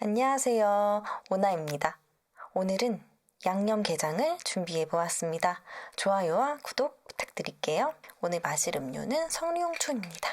안녕하세요. 오나입니다. 오늘은 양념게장을 준비해 보았습니다. 좋아요와 구독 부탁드릴게요. 오늘 마실 음료는 석류홍초입니다.